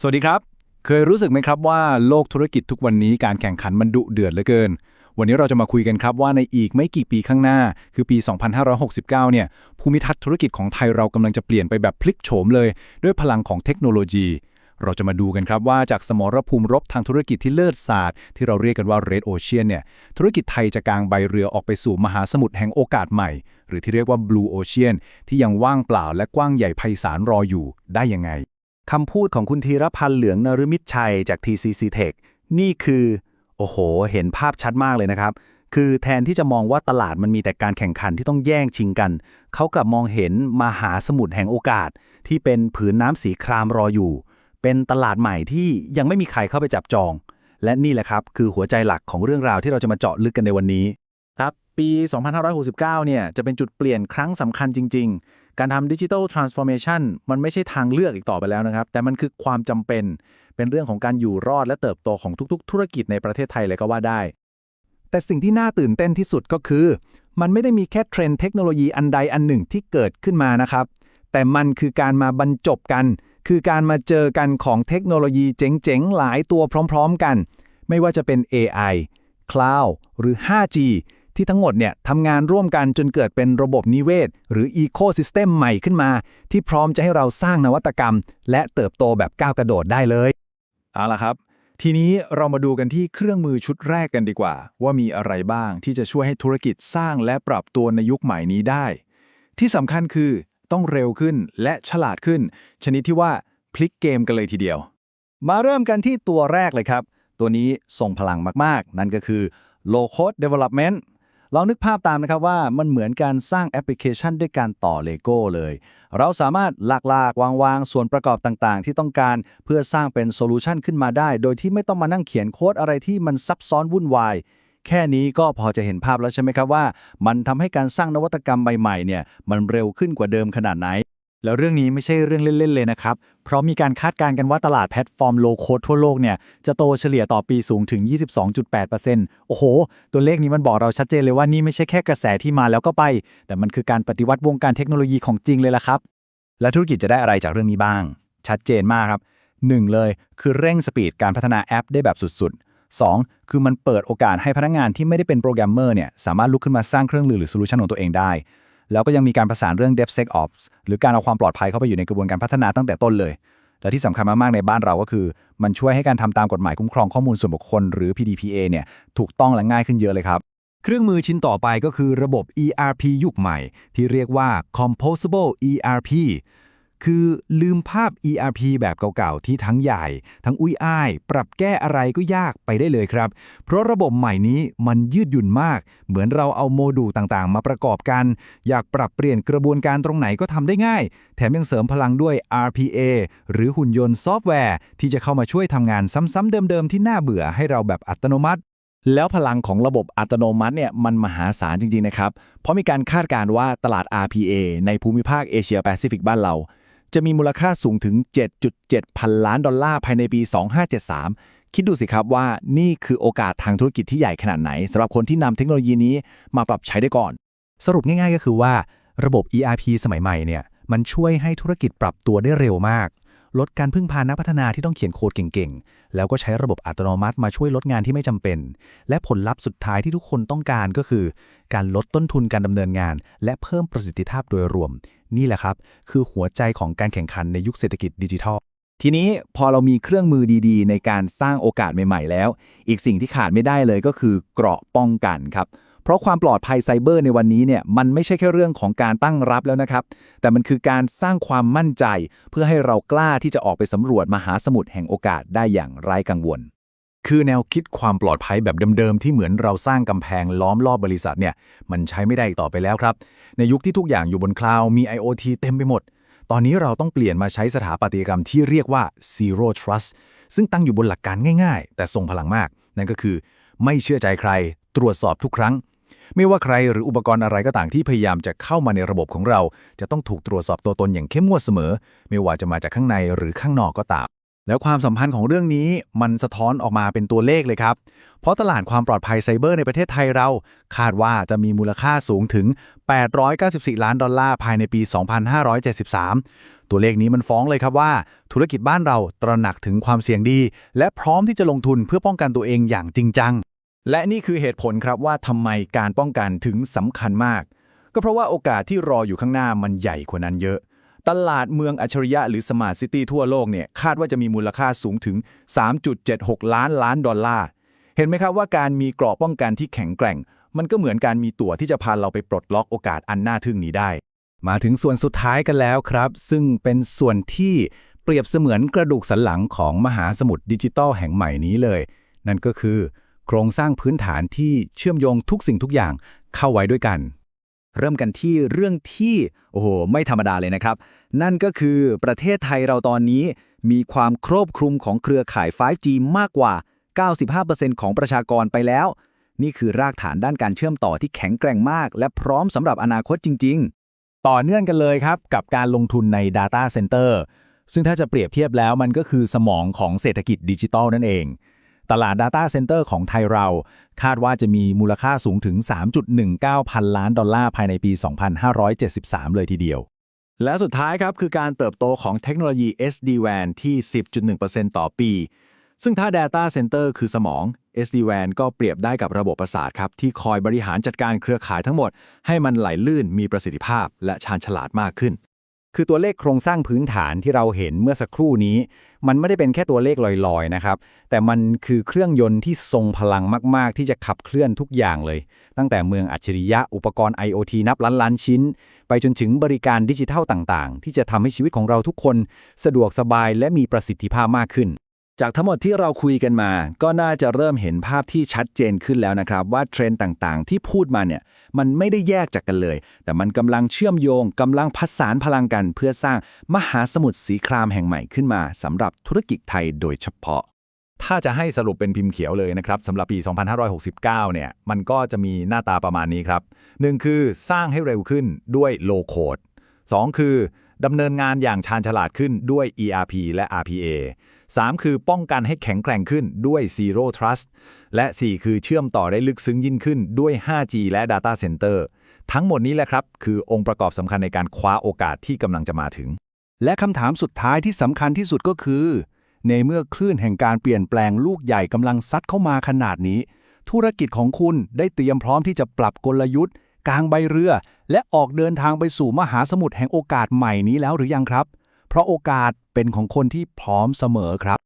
สวัสดีครับ เคยรู้สึกไหมครับว่าโลกธุรกิจทุกวันนี้การแข่งขันมันดุเดือดเหลือเกิน วันนี้เราจะมาคุยกันครับว่าในอีกไม่กี่ปีข้างหน้า คือปี 2569 เนี่ย ภูมิทัศน์ธุรกิจของไทยเรากำลังจะเปลี่ยนไปแบบพลิกโฉมเลย ด้วยพลังของเทคโนโลยี เราจะมาดูกันครับว่าจากสมรภูมิรบทางธุรกิจที่เลิศศาสตร์ที่เราเรียกกันว่า Red Ocean เนี่ย ธุรกิจไทยจะกางใบเรือออกไปสู่มหาสมุทรแห่งโอกาสใหม่ หรือที่เรียกว่า Blue Ocean ที่ยังว่างเปล่าและกว้างใหญ่ไพศาลรออยู่ได้ยังไง คำพูดของคุณธีรพันธ์เหลืองนฤมิตชัยจาก TCC Tech นี่คือ โอ้โห เห็นภาพชัดมากเลยนะครับ คือแทนที่จะมองว่าตลาดมันมีแต่การแข่งขันที่ต้องแย่งชิงกัน เขากลับมองเห็นมหาสมุทรแห่งโอกาส ที่เป็นผืนน้ำสีครามรออยู่ เป็นตลาดใหม่ที่ยังไม่มีใครเข้าไปจับจอง และนี่แหละครับ คือหัวใจหลักของเรื่องราวที่เราจะมาเจาะลึกกันในวันนี้ ครับ ปี 2569 เนี่ย จะเป็นจุดเปลี่ยนครั้งสำคัญจริง ๆ การทำดิจิทัลทรานส์ฟอร์เมชันมันไม่ใช่ทางเลือกอีกต่อไปแล้วนะครับ แต่มันคือความจำเป็น เป็นเรื่องของการอยู่รอดและเติบโตของทุกๆ ธุรกิจในประเทศไทยเลยก็ว่าได้ แต่สิ่งที่น่าตื่นเต้นที่สุดก็คือ มันไม่ได้มีแค่เทรนด์เทคโนโลยีอันใดอันหนึ่งที่เกิดขึ้นมานะครับ แต่มันคือการมาบรรจบกัน คือการมาเจอกันของเทคโนโลยีเจ๋งๆ หลายตัวพร้อม ๆ กัน ไม่ว่าจะเป็น AI Cloud หรือ 5G ที่ทั้งหมดเนี่ยทำงานร่วมกันจนเกิดเป็นระบบนิเวศ หรือ Ecosystem ใหม่ขึ้นมา ที่พร้อมจะให้เราสร้างนวัตกรรม และเติบโตแบบก้าวกระโดดได้เลย เอาล่ะครับ ทีนี้เรามาดูกันที่เครื่องมือชุดแรกกันดีกว่า ว่ามีอะไรบ้างที่จะช่วยให้ธุรกิจสร้างและปรับตัวในยุคใหม่นี้ได้ ที่สำคัญคือต้องเร็วขึ้นและฉลาดขึ้น ชนิดที่ว่าพลิกเกมกันเลยทีเดียว มาเริ่มกันที่ตัวแรกเลยครับ ตัวนี้ส่งพลังมากๆ นั่นก็คือ low code development ลองนึกภาพตามนะครับว่ามันเหมือนการสร้างแอปพลิเคชันด้วยการต่อเลโก้เลย เราสามารถหลากๆ วางวางส่วนประกอบต่างๆ ที่ต้องการเพื่อสร้างเป็นโซลูชันขึ้นมาได้ โดยที่ไม่ต้องมานั่งเขียนโค้ดอะไรที่มันซับซ้อนวุ่นวาย แค่นี้ก็พอจะเห็นภาพแล้วใช่ไหมครับว่า มันทำให้การสร้างนวัตกรรมใหม่ๆเนี่ยมันเร็วขึ้นกว่าเดิมขนาดไหน แล้วเรื่องนี้ไม่ใช่เรื่องเล่นๆเลยนะครับ เพราะมีการคาดการณ์กันว่าตลาดแพลตฟอร์มโลโคดทั่วโลกเนี่ยจะโตเฉลี่ยต่อปีสูงถึง 22.8%โอ้โห ตัวเลขนี้มันบอกเราชัดเจนเลยว่านี่ไม่ใช่แค่กระแสที่มาแล้วก็ไป แต่มันคือการปฏิวัติวงการเทคโนโลยีของจริงเลยละครับ และธุรกิจจะได้อะไรจากเรื่องนี้บ้าง ชัดเจนมากครับ1เลยคือเร่งสปีดการพัฒนาแอปได้แบบสุดๆ 2 คือมันเปิดโอกาสให้พนักงานที่ไม่ได้เป็นโปรแกรมเมอร์เนี่ยสามารถลุกขึ้นมาสร้างเครื่องมือหรือโซลูชันของตัวเองได้ แล้วก็ยังมีการประสานเรื่อง DevSecOps หรือการเอาความปลอดภัยเข้าไปอยู่ในกระบวนการพัฒนาตั้งแต่ต้นเลย และที่สำคัญมากๆในบ้านเราก็คือ มันช่วยให้การทำตามกฎหมายคุ้มครองข้อมูลส่วนบุคคลหรือ PDPA เนี่ยถูกต้องและง่ายขึ้นเยอะเลยครับ เครื่องมือชิ้นต่อไปก็คือระบบ ERP ยุคใหม่ ที่เรียกว่า Composable ERP คือลืมภาพ ERP แบบเก่าๆ ที่ทั้งใหญ่ ทั้งอุ้ยอ้าย ปรับแก้อะไรก็ยากไปได้เลยครับ เพราะระบบใหม่นี้มันยืดหยุ่นมาก เหมือนเราเอาโมดูลต่างๆ มาประกอบกัน อยากปรับเปลี่ยนกระบวนการตรงไหนก็ทำได้ง่าย แถมยังเสริมพลังด้วย RPA หรือหุ่นยนต์ซอฟต์แวร์ ที่จะเข้ามาช่วยทำงานซ้ำๆเดิมๆ ที่น่าเบื่อให้เราแบบอัตโนมัติแล้วพลังของระบบอัตโนมัติเนี่ยมันมหาศาลจริง ๆ นะครับ เพราะมีการคาดการณ์ว่าตลาด RPA ในภูมิภาคเอเชียแปซิฟิกบ้านเรา จะมีมูลค่าสูงถึง 7.7 พันล้านดอลลาร์ภายในปี 2573 คิดดูสิครับว่านี่คือโอกาสทางธุรกิจที่ใหญ่ขนาดไหนสำหรับคนที่นำเทคโนโลยีนี้มาปรับใช้ได้ก่อน สรุปง่ายๆ ก็คือว่าระบบ ERP สมัยใหม่เนี่ยมันช่วยให้ธุรกิจปรับตัวได้เร็วมาก ลดการพึ่งพานักพัฒนาที่ต้องเขียนโค้ดเก่งๆ แล้วก็ใช้ระบบอัตโนมัติมาช่วยลดงานที่ไม่จำเป็น และผลลัพธ์สุดท้ายที่ทุกคนต้องการก็คือ การลดต้นทุนการดำเนินงาน และเพิ่มประสิทธิภาพโดยรวม นี่แหละครับ คือหัวใจของการแข่งขันในยุคเศรษฐกิจดิจิทัล ทีนี้พอเรามีเครื่องมือดีๆ ในการสร้างโอกาสใหม่ๆ แล้ว อีกสิ่งที่ขาดไม่ได้เลยก็คือเกราะป้องกันครับเพราะความปลอดภัยไซเบอร์ในวันนี้เนี่ยมันไม่ใช่แค่เรื่องของการตั้งรับแล้วนะครับ แต่มันคือการสร้างความมั่นใจ เพื่อให้เรากล้าที่จะออกไปสำรวจมหาสมุทรแห่งโอกาสได้อย่างไร้กังวล คือแนวคิดความปลอดภัยแบบเดิมๆ ที่เหมือนเราสร้างกำแพงล้อมรอบบริษัทเนี่ยมันใช้ไม่ได้ต่อไปแล้วครับ ในยุคที่ทุกอย่างอยู่บนคลาวด์มี IoT เต็มไปหมด ตอนนี้เราต้องเปลี่ยนมาใช้สถาปัตยกรรมที่เรียกว่า Zero Trust ซึ่งตั้งอยู่บนหลักการง่ายๆ แต่ทรงพลังมาก นั่นก็คือ ไม่เชื่อใจใคร ตรวจสอบทุกครั้ง ไม่ว่าใครหรืออุปกรณ์อะไรก็ต่างที่พยายามจะเข้ามาในระบบของเรา จะต้องถูกตรวจสอบตัวตนอย่างเข้มงวดเสมอ ไม่ว่าจะมาจากข้างในหรือข้างนอกก็ตาม แล้วความสัมพันธ์ของเรื่องนี้มันสะท้อนออกมาเป็นตัวเลขเลยครับ เพราะตลาดความปลอดภัยไซเบอร์ในประเทศไทยเรา คาดว่าจะมีมูลค่าสูงถึง 894 ล้านดอลลาร์ภายในปี 2573 ตัวเลขนี้มันฟ้องเลยครับว่า ธุรกิจบ้านเราตระหนักถึงความเสี่ยงดี และพร้อมที่จะลงทุนเพื่อป้องกันตัวเองอย่างจริงจัง และนี่คือเหตุผลครับว่าทำไมการป้องกันถึงสำคัญมาก ก็เพราะว่าโอกาสที่รออยู่ข้างหน้ามันใหญ่กว่านั้นเยอะ ตลาดเมืองอัจฉริยะหรือสมาร์ทซิตี้ทั่วโลกเนี่ยคาดว่าจะมีมูลค่าสูงถึง 3.76 ล้านล้านดอลลาร์ เห็นไหมครับว่าการมีเกราะป้องกันที่แข็งแกร่ง มันก็เหมือนการมีตั๋วที่จะพาเราไปปลดล็อกโอกาสอันน่าทึ่งนี้ได้ มาถึงส่วนสุดท้ายกันแล้วครับ ซึ่งเป็นส่วนที่เปรียบเสมือนกระดูกสันหลังของมหาสมุทรดิจิทัลแห่งใหม่นี้เลย นั่นก็คือ โครงสร้างพื้นฐานที่เชื่อมโยงทุกสิ่งทุกอย่างเข้าไว้ด้วยกัน เริ่มกันที่เรื่องที่โอ้โหไม่ธรรมดาเลยนะครับ นั่นก็คือประเทศไทยเราตอนนี้มีความครอบคลุมของเครือข่าย 5G มากกว่า 95%ของประชากรไปแล้ว นี่คือรากฐานด้านการเชื่อมต่อที่แข็งแกร่งมาก และพร้อมสำหรับอนาคตจริง ๆ ต่อเนื่องกันเลยครับกับการลงทุนใน Data Center ซึ่งถ้าจะเปรียบเทียบแล้วมันก็คือสมองของเศรษฐกิจดิจิทัลนั่นเอง ตลาด Data Center ของไทยเรา คาดว่าจะมีมูลค่าสูงถึง 3.19 พันล้านดอลลาร์ภายในปี 2573 เลยทีเดียว และสุดท้ายครับ คือการเติบโตของเทคโนโลยี SD-WAN ที่ 10.1%ต่อปี ซึ่งถ้า Data Center คือสมอง SD-WAN ก็เปรียบได้กับระบบประสาทครับ ที่คอยบริหารจัดการเครือข่ายทั้งหมด ให้มันไหลลื่นมีประสิทธิภาพ และชาญฉลาดมากขึ้น คือตัวเลขโครงสร้างพื้นฐานที่เราเห็นเมื่อสักครู่นี้ มันไม่ได้เป็นแค่ตัวเลขลอยๆนะครับ แต่มันคือเครื่องยนต์ที่ทรงพลังมาก ๆ ที่จะขับเคลื่อนทุกอย่างเลย ตั้งแต่เมืองอัจฉริยะอุปกรณ์ IoT นับล้านล้านๆชิ้น ไปจนถึงบริการดิจิทัลต่างๆ ที่จะทำให้ชีวิตของเราทุกคน สะดวกสบายและมีประสิทธิภาพมากขึ้น จากทั้งหมดที่เราคุยกันมา ก็น่าจะเริ่มเห็นภาพที่ชัดเจนขึ้นแล้วนะครับ ว่าเทรนด์ต่างๆ ที่พูดมาเนี่ยมันไม่ได้แยกจากกันเลย แต่มันกำลังเชื่อมโยงกำลังพัสานพลังกัน เพื่อสร้างมหาสมุทรสีครามแห่งใหม่ขึ้นมาสำหรับธุรกิจไทยโดยเฉพาะ ถ้าจะให้สรุปเป็นพิมพ์เขียวเลยนะครับสำหรับปี 2569 เนี่ยมันก็จะมีหน้าตาประมาณนี้ครับ 1 คือสร้างให้เร็วขึ้นด้วย low code 2คือดำเนินงานอย่างชาญฉลาดขึ้นด้วย ERP และ RPA 3 คือป้องกันให้แข็งแกร่งขึ้นด้วย Zero Trust และ 4 คือเชื่อมต่อได้ลึกซึ้งยิ่งขึ้นด้วย 5G และ Data Center ทั้งหมดนี้แหละครับ คือองค์ประกอบสำคัญในการคว้าโอกาสที่กำลังจะมาถึง และคำถามสุดท้ายที่สำคัญที่สุดก็คือ ในเมื่อคลื่นแห่งการเปลี่ยนแปลงลูกใหญ่กำลังซัดเข้ามาขนาดนี้ ธุรกิจของคุณได้เตรียมพร้อมที่จะปรับกลยุทธ์กางใบเรือ และออกเดินทางไปสู่มหาสมุทรแห่งโอกาสใหม่นี้แล้วหรือยังครับ เพราะโอกาสเป็นของคนที่พร้อมเสมอครับ